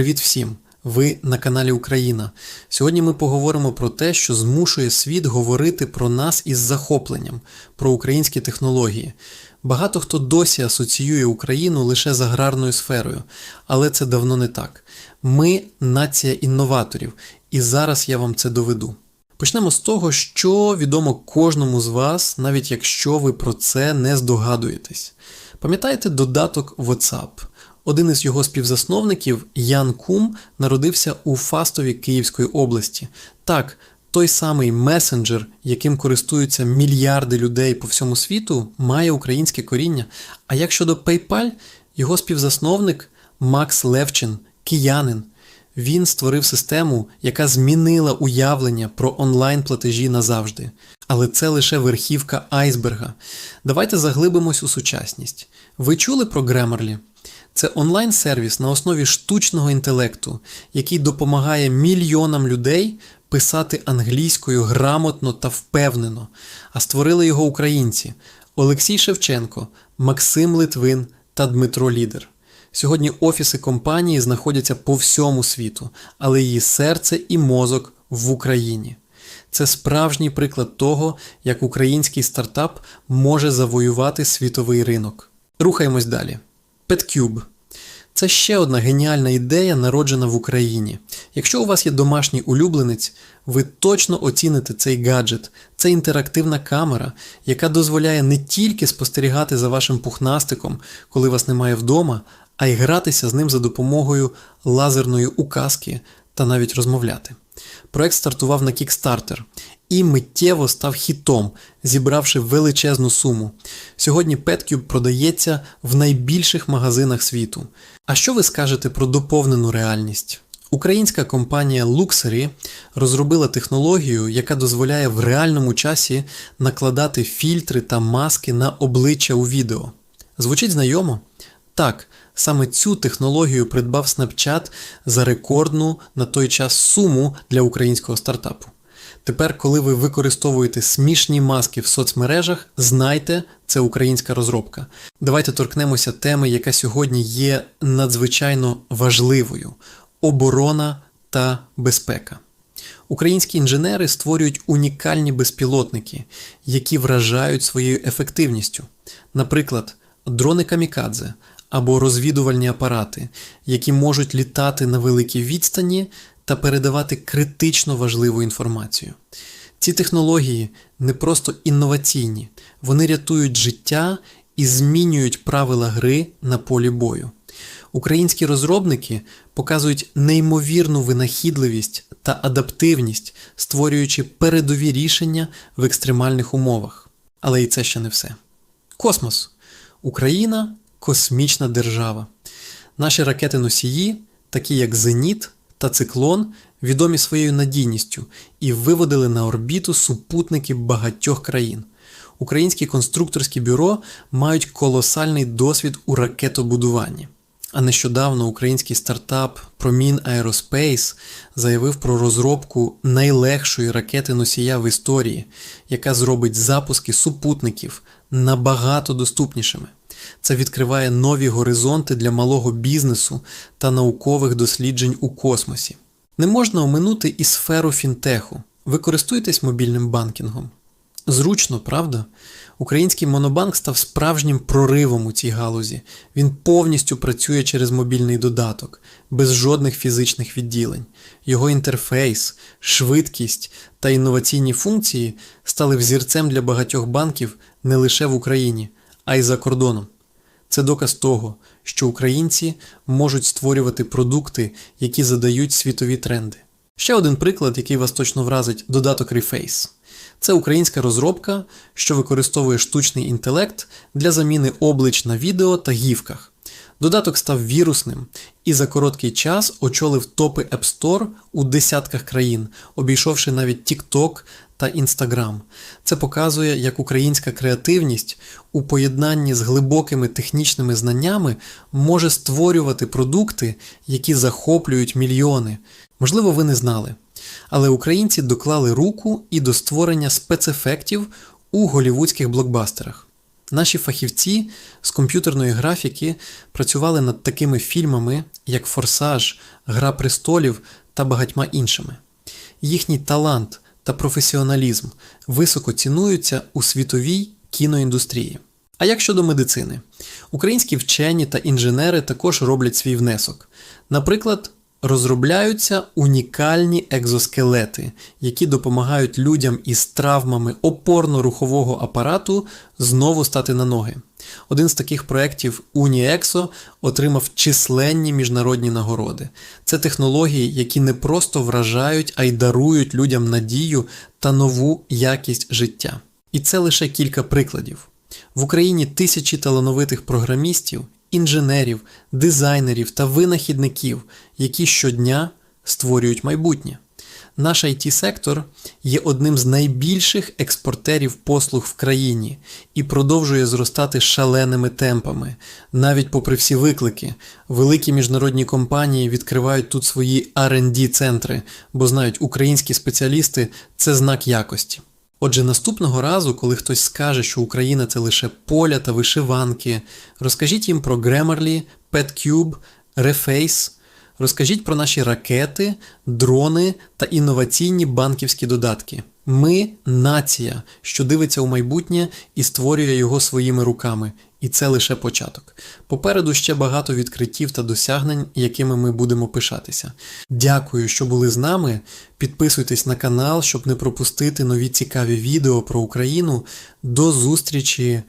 Привіт всім! Ви на каналі Україна. Сьогодні ми поговоримо про те, що змушує світ говорити про нас із захопленням, про українські технології. Багато хто досі асоціює Україну лише з аграрною сферою, але це давно не так. Ми нація інноваторів, і зараз я вам це доведу. Почнемо з того, що відомо кожному з вас, навіть якщо ви про це не здогадуєтесь. Пам'ятаєте додаток WhatsApp? Один із його співзасновників, Ян Кум, народився у Фастові Київської області. Так, той самий месенджер, яким користуються мільярди людей по всьому світу, має українське коріння. А як щодо PayPal, його співзасновник Макс Левчин, киянин. Він створив систему, яка змінила уявлення про онлайн-платежі назавжди. Але це лише верхівка айсберга. Давайте заглибимось у сучасність. Ви чули про Grammarly? Це онлайн-сервіс на основі штучного інтелекту, який допомагає мільйонам людей писати англійською грамотно та впевнено, а створили його українці Олексій Шевченко, Максим Литвин та Дмитро Лідер. Сьогодні офіси компанії знаходяться по всьому світу, але її серце і мозок в Україні. Це справжній приклад того, як український стартап може завоювати світовий ринок. Рухаємось далі. PetCube – це ще одна геніальна ідея, народжена в Україні. Якщо у вас є домашній улюбленець, ви точно оціните цей гаджет. Це інтерактивна камера, яка дозволяє не тільки спостерігати за вашим пухнастиком, коли вас немає вдома, а й гратися з ним за допомогою лазерної указки та навіть розмовляти. Проект стартував на Kickstarter і миттєво став хітом, зібравши величезну суму. Сьогодні PetCube продається в найбільших магазинах світу. А що ви скажете про доповнену реальність? Українська компанія Luxury розробила технологію, яка дозволяє в реальному часі накладати фільтри та маски на обличчя у відео. Звучить знайомо? Так, саме цю технологію придбав Snapchat за рекордну на той час суму для українського стартапу. Тепер, коли ви використовуєте смішні маски в соцмережах, знайте, це українська розробка. Давайте торкнемося теми, яка сьогодні є надзвичайно важливою оборона та безпека. Українські інженери створюють унікальні безпілотники, які вражають своєю ефективністю. Наприклад, дрони камікадзе або розвідувальні апарати, які можуть літати на великій відстані та передавати критично важливу інформацію. Ці технології не просто інноваційні, вони рятують життя і змінюють правила гри на полі бою. Українські розробники показують неймовірну винахідливість та адаптивність, створюючи передові рішення в екстремальних умовах. Але і це ще не все. Космос. Україна космічна держава. Наші ракети-носії, такі як Зеніт та Циклон, відомі своєю надійністю і виводили на орбіту супутники багатьох країн. Українські конструкторські бюро мають колосальний досвід у ракетобудуванні. А нещодавно український стартап Промін Aerospace заявив про розробку найлегшої ракети носія в історії, яка зробить запуски супутників набагато доступнішими. Це відкриває нові горизонти для малого бізнесу та наукових досліджень у космосі. Не можна оминути і сферу фінтеху. Ви користуєтесь мобільним банкінгом? Зручно, правда? Український монобанк став справжнім проривом у цій галузі. Він повністю працює через мобільний додаток, без жодних фізичних відділень. Його інтерфейс, швидкість та інноваційні функції стали взірцем для багатьох банків не лише в Україні, а й за кордоном. Це доказ того, що українці можуть створювати продукти, які задають світові тренди. Ще один приклад, який вас точно вразить, додаток Reface. Це українська розробка, що використовує штучний інтелект для заміни облич на відео та гівках. Додаток став вірусним і за короткий час очолив топи App Store у десятках країн, обійшовши навіть TikTok та Instagram. Це показує, як українська креативність у поєднанні з глибокими технічними знаннями може створювати продукти, які захоплюють мільйони. Можливо, ви не знали. Але українці доклали руку і до створення спецефектів у голівудських блокбастерах. Наші фахівці з комп'ютерної графіки працювали над такими фільмами, як Форсаж, Гра престолів та багатьма іншими. Їхній талант та професіоналізм високо цінуються у світовій кіноіндустрії. А як щодо медицини? Українські вчені та інженери також роблять свій внесок. Наприклад, розробляються унікальні екзоскелети, які допомагають людям із травмами опорно-рухового апарату знову стати на ноги. Один з таких проєктів UniExo отримав численні міжнародні нагороди. Це технології, які не просто вражають, а й дарують людям надію та нову якість життя. І це лише кілька прикладів. В Україні тисячі талановитих програмістів, інженерів, дизайнерів та винахідників, які щодня створюють майбутнє. Наш it сектор є одним з найбільших експортерів послуг в країні і продовжує зростати шаленими темпами. Навіть попри всі виклики, великі міжнародні компанії відкривають тут свої R&D центри, бо знають, українські спеціалісти це знак якості. Отже, наступного разу, коли хтось скаже, що Україна це лише поля та вишиванки, розкажіть їм про Grammarly, PetCube, Reface, розкажіть про наші ракети, дрони та інноваційні банківські додатки. Ми нація, що дивиться у майбутнє і створює його своїми руками. І це лише початок. Попереду ще багато відкриттів та досягнень, якими ми будемо пишатися. Дякую, що були з нами. Підписуйтесь на канал, щоб не пропустити нові цікаві відео про Україну. До зустрічі